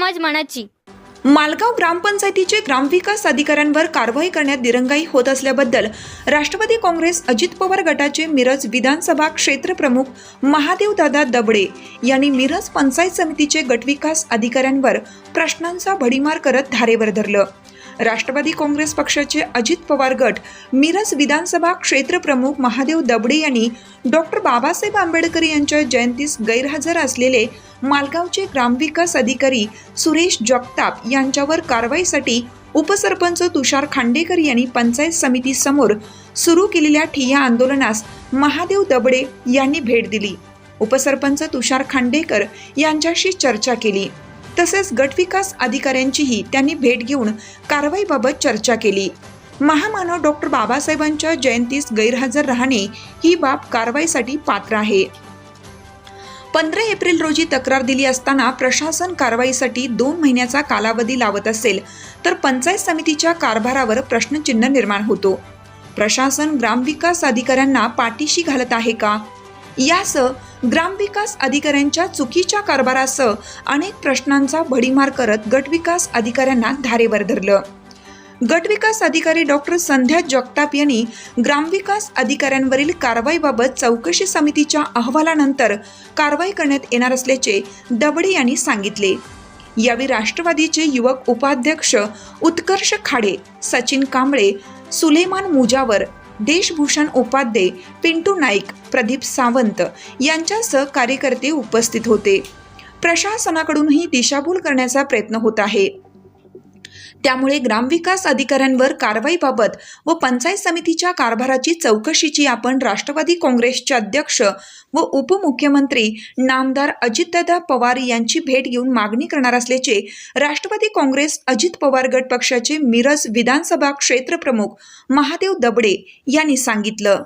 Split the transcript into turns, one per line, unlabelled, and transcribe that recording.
मानाची.
मालगाव ग्रामपंचायतीचे ग्रामविकास अधिकाऱ्यांवर कारवाई करण्यात दिरंगाई होत असल्याबद्दल राष्ट्रवादी काँग्रेस अजित पवार गटाचे मिरज विधानसभा क्षेत्र प्रमुख महादेवदादा दबडे यांनी मिरज पंचायत समितीचे गटविकास अधिकाऱ्यांवर प्रश्नांचा भडीमार करत धारेवर धरलं. राष्ट्रवादी काँग्रेस पक्षाचे अजित पवार गट मिरज विधानसभा क्षेत्रप्रमुख महादेव दबडे यांनी डॉक्टर बाबासाहेब आंबेडकर यांच्या जयंतीस गैरहजर असलेले मालगावचे ग्रामविकास अधिकारी सुरेश जगताप यांच्यावर कारवाईसाठी उपसरपंच तुषार खांडेकर यांनी पंचायत समितीसमोर सुरू केलेल्या ठिय्या आंदोलनास महादेव दबडे यांनी भेट दिली. उपसरपंच तुषार खांडेकर यांच्याशी चर्चा केली. तसेच गटविकास अधिकाऱ्यांचीही त्यांनी भेट घेऊन कारवाईबाबत चर्चा केली. महामानव डॉक्टर बाबासाहेबांच्या जयंतीस गैरहजर राहणे ही बाब कारवाईसाठी पात्र आहे. पंधरा एप्रिल रोजी तक्रार दिली असताना प्रशासन कारवाईसाठी दोन महिन्याचा कालावधी लावत असेल तर पंचायत समितीच्या कारभारावर प्रश्नचिन्ह निर्माण होतो. प्रशासन ग्रामविकास अधिकाऱ्यांना पाठीशी घालत आहे का? यासह ग्रामविकास अधिकाऱ्यांच्या चुकीच्या कारभारासह अनेक प्रश्नांचा भडीमार करत गटविकास अधिकाऱ्यांना धारेवर धरलं. गटविकास अधिकारी डॉक्टर संध्या जगताप यांनी ग्रामविकास अधिकाऱ्यांवरील कारवाईबाबत चौकशी समितीच्या अहवालानंतर कारवाई करण्यात येणार असल्याचे दबडे यांनी सांगितले. यावेळी राष्ट्रवादीचे युवक उपाध्यक्ष उत्कर्ष खाडे सचिन कांबळे सुलेमान मुजावर देशभूषण उपाध्ये पिंटू नाईक प्रदीप सावंत यांच्यासह कार्यकर्ते उपस्थित होते. प्रशासनाकडूनही दिशाभूल करण्याचा प्रयत्न होत आहे. त्यामुळे ग्रामविकास अधिकाऱ्यांवर कारवाईबाबत व पंचायत समितीच्या कारभाराची चौकशीची आपण राष्ट्रवादी काँग्रेसचे अध्यक्ष व उपमुख्यमंत्री नामदार अजितदादा पवार यांची भेट घेऊन मागणी करणार असल्याचे राष्ट्रवादी काँग्रेस अजित पवार गट पक्षाचे मिरज विधानसभा क्षेत्र प्रमुख महादेव दबडे यांनी सांगितलं.